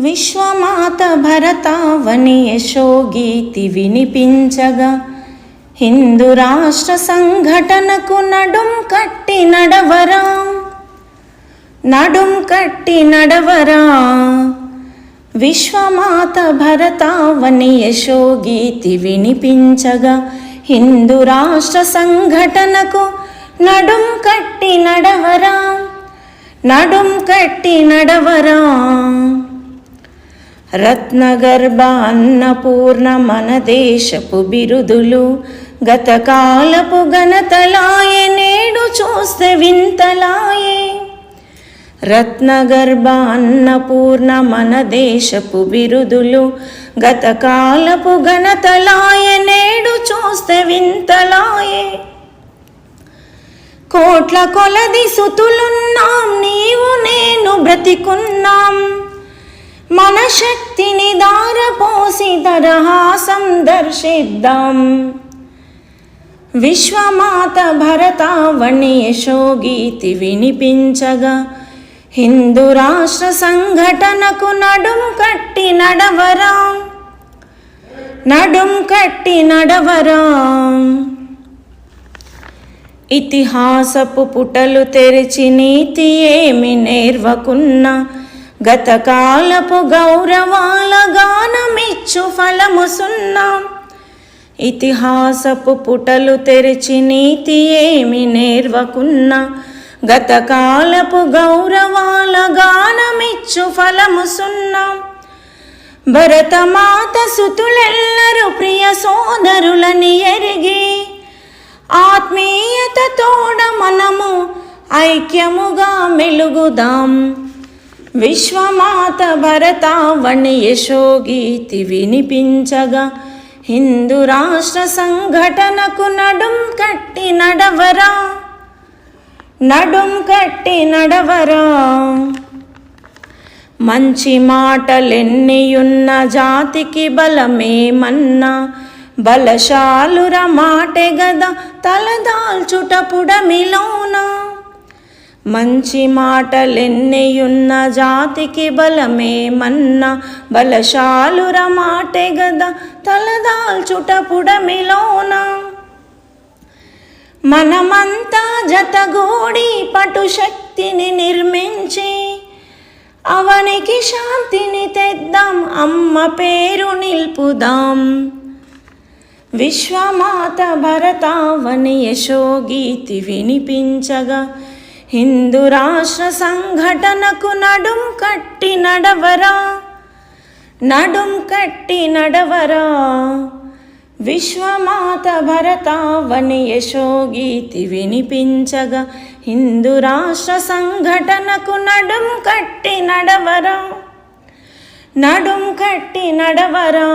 విశ్వమాత భరతావని యశోగీతి వినిపించగా హిందూ రాష్ట్ర సంఘటనకు నడుం కట్టి నడవరా? నడుం కట్టి నడవరా? విశ్వమాత భరతావని యశోగీతి వినిపించగా హిందూ రాష్ట్ర సంఘటనకు నడుం కట్టి నడవరా? నడుం కట్టి నడవరా? రత్నగర్భ అన్నపూర్ణ మన దేశపు బిరుదులు గతకాలపు ఘనతలాయే నేడు చూస్తే వింతలాయే. రత్నగర్భ అన్నపూర్ణ మన దేశపు బిరుదులు గతకాలపు ఘనతలాయే నేడు చూస్తే వింతలాయే. కోట్ల కొలది సుతులున్నాం నీవు నేను బ్రతికున్నాం. మన శక్తిని దారపోసి దరహాసం దర్శిద్దాం విశ్వమాత భరతావణి యశోగీతి వినిపించగా హిందూ రాష్ట్ర సంఘటనకు నడుం కట్టి నడవరా. నడుం కట్టి నడవరా. ఇతిహాసపు పుటలు తెరిచి నీతి ఏమి నేర్వకున్నా గతకాలపు గౌరవాల గానమిచ్చు ఫలము సున్నాం ఇతిహాసపు పుటలు తెరిచి నీతి ఏమి నేర్వకున్నా గతకాలపు గౌరవాల గానమిచ్చు ఫలము సున్నా భరతమాత సుతులెల్లరూ ప్రియ సోదరులని ఎరిగి ఆత్మీయత తోడ మనము ఐక్యముగా మెలుగుదాం. విశ్వమాత భరతావణి యశోగీతి వినిపించగా హిందూ రాష్ట్ర సంఘటనకు నడుం కట్టి నడవరా? నడుం కట్టి నడవరా? మంచి మాటలెన్నియున్న జాతికి బలమేమన్నా? బలశాలుర మాటె గదా తలదాల్చుటపుడ పుడమిలోన? మంచి మాటలెన్నయున్న జాతికి బలమే మన్న బలశాలుర మాటే గదా తలదాల్చుట పుడమిలోన. మనమంతా జతగూడి పటు శక్తిని నిర్మించి అవనికి శాంతిని తెద్దాం అమ్మ పేరు నిల్పుదాం. విశ్వమాత భరతావని యశోగీతి వినిపించగా హిందూ రాష్ట్ర సంఘటనకు నడుం కట్టి నడవరా? నడుం కట్టి నడవరా? విశ్వమాత భరతావని యశోగీతి వినిపించగా హిందూ రాష్ట్ర సంఘటనకు నడుం కట్టి నడవరా? నడుం కట్టి నడవరా?